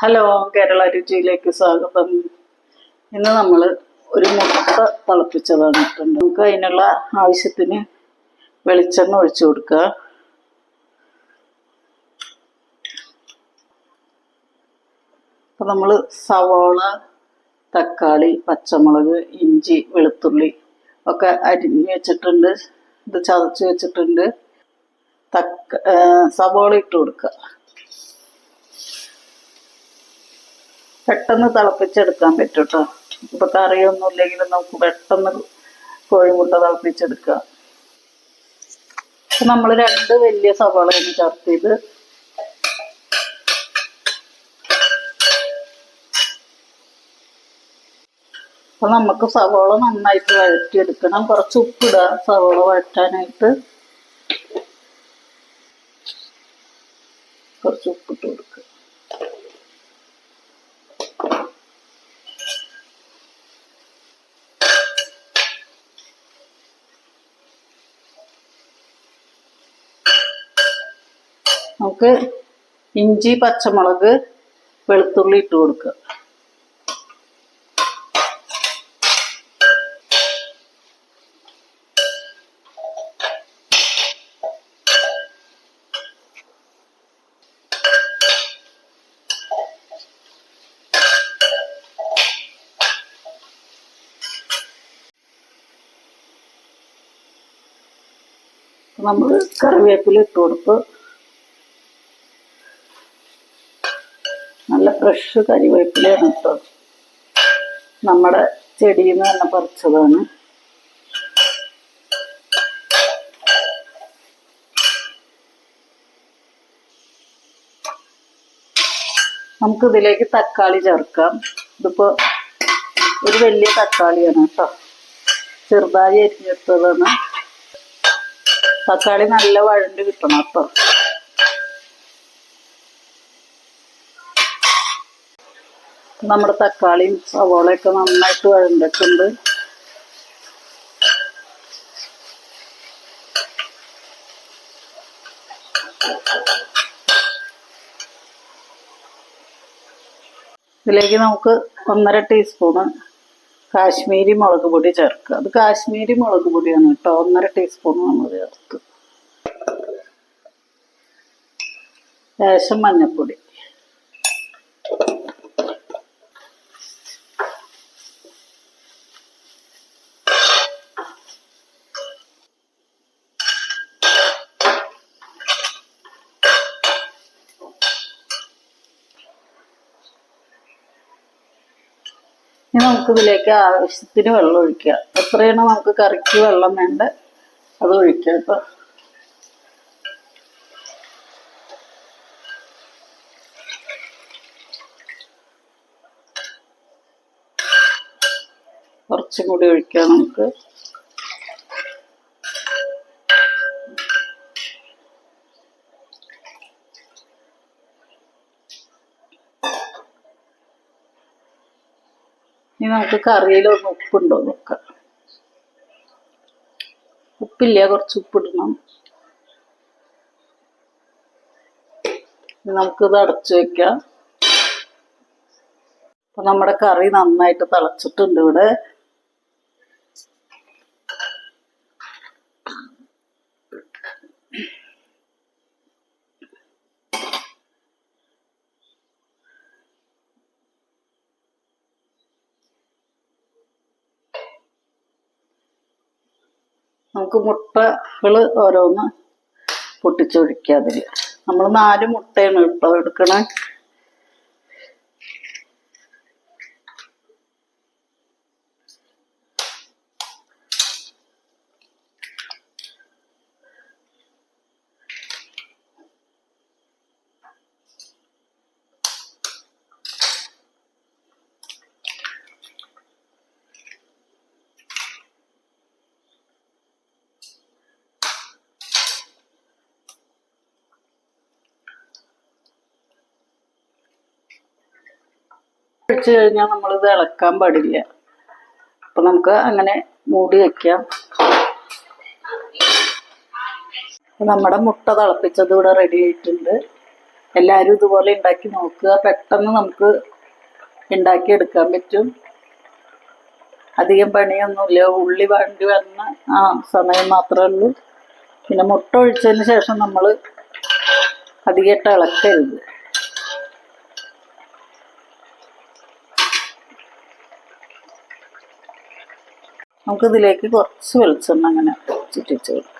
Hello Kerala രുചിയിലേക്ക് സ്വാഗതം. ഇന്ന് നമ്മൾ ഒരു മുട്ട തിളപ്പിച്ചതാണ് ഇട്ടുണ്ട് നമുക്ക് അതിനുള്ള ആവശ്യത്തിന് വെളിച്ചെണ്ണ ഒഴിച്ചു കൊടുക്കുക. അപ്പം നമ്മൾ സവോള തക്കാളി പച്ചമുളക് ഇഞ്ചി വെളുത്തുള്ളി ഒക്കെ അരിഞ്ഞ് വെച്ചിട്ടുണ്ട്. ഇത് ചതച്ച് വെച്ചിട്ടുണ്ട്. തക്ക സവോള ഇട്ട് കൊടുക്കുക. പെട്ടെന്ന് തിളപ്പിച്ചെടുക്കാൻ പറ്റും കേട്ടോ ഇപ്പൊ കറിയൊന്നും ഇല്ലെങ്കിലും നമുക്ക് പെട്ടെന്ന് കോഴിമുട്ട തിളപ്പിച്ചെടുക്കാം നമ്മൾ രണ്ട് വലിയ സവാള ചേർത്ത് ചെയ്ത് അപ്പൊ നമുക്ക് സവാള നന്നായിട്ട് വഴറ്റിയെടുക്കണം. കുറച്ച് ഉപ്പിടുക സവാള വഴറ്റാനായിട്ട്. കുറച്ച് ഉപ്പിട്ട് കൊടുക്കുക. നമുക്ക് ഇഞ്ചി പച്ചമുളക് വെളുത്തുള്ളി ഇട്ട് കൊടുക്കുക. നമ്മൾ കറിവേപ്പില ഇട്ട് കൊടുത്ത് ഫ്രഷ് കരിവേപ്പിലയാണ് കേട്ടോ നമ്മുടെ ചെടിയിൽ നിന്ന് തന്നെ പറിച്ചതാണ്. നമുക്ക് ഇതിലേക്ക് തക്കാളി ചേർക്കാം. ഇതിപ്പോ ഒരു വലിയ തക്കാളിയാണ് കേട്ടോ. ചെറുതായി അരിഞ്ഞെടുത്തതാണ്. തക്കാളി നല്ല വഴണ്ട് കിട്ടണം കേട്ടോ. നമ്മുടെ തക്കാളിയും സവോളയൊക്കെ നന്നായിട്ട് വഴണ്ടിട്ടുണ്ട്. ഇതിലേക്ക് നമുക്ക് ഒന്നര ടീസ്പൂണ് കാശ്മീരി മുളക് പൊടി ചേർക്കുക. അത് കാശ്മീരി മുളക് പൊടിയാണ് കേട്ടോ. ഒന്നര ടീസ്പൂൺ നമ്മൾ ചേർത്ത്. ലേശം മഞ്ഞൾപ്പൊടി. ഇനി നമുക്ക് ഇതിലേക്ക് ആവശ്യത്തിന് വെള്ളം ഒഴിക്കുക. എത്രയാണ് നമുക്ക് കറിക്ക് വെള്ളം വേണ്ട അത് ഒഴിക്കുക കേട്ടോ. കുറച്ചും കൂടി ഒഴിക്കാം നമുക്ക്. ഇനി നമുക്ക് കറിയിലൊന്ന് ഉപ്പുണ്ടോ നോക്കാം ഉപ്പില്ല കുറച്ച് ഉപ്പിടണം. നമുക്കിത് അടച്ചു വെക്കാം. അപ്പൊ നമ്മുടെ കറി നന്നായിട്ട് തിളച്ചിട്ടുണ്ട് ഇവിടെ. നമുക്ക് മുട്ടകൾ ഓരോന്ന് പൊട്ടിച്ചൊഴിക്കുക അതിൽ നമ്മൾ നാല് മുട്ടയാണ് ഇപ്പോൾ എടുക്കണേ. ഒഴിച്ച് കഴിഞ്ഞാൽ നമ്മളിത് ഇളക്കാൻ പാടില്ല. അപ്പൊ നമുക്ക് അങ്ങനെ മൂടി അപ്പൊ നമ്മുടെ മുട്ട തിളപ്പിച്ചത് ഇവിടെ റെഡി ആയിട്ടുണ്ട്. എല്ലാവരും ഇതുപോലെ ഉണ്ടാക്കി നോക്കുക. പെട്ടെന്ന് നമുക്ക് ഉണ്ടാക്കിയെടുക്കാൻ പറ്റും. അധികം പണിയൊന്നുമില്ല. ഉള്ളി വണ്ടി വരുന്ന ആ സമയം മാത്രമേ ഉള്ളൂ. പിന്നെ മുട്ട ഒഴിച്ചതിന് ശേഷം നമ്മൾ അധികമായിട്ട് ഇളക്കരുത്. നമുക്കിതിലേക്ക് കുറച്ച് വെളിച്ചെണ്ണ അങ്ങനെ ചുറ്റിച്ച് കൊടുക്കാം.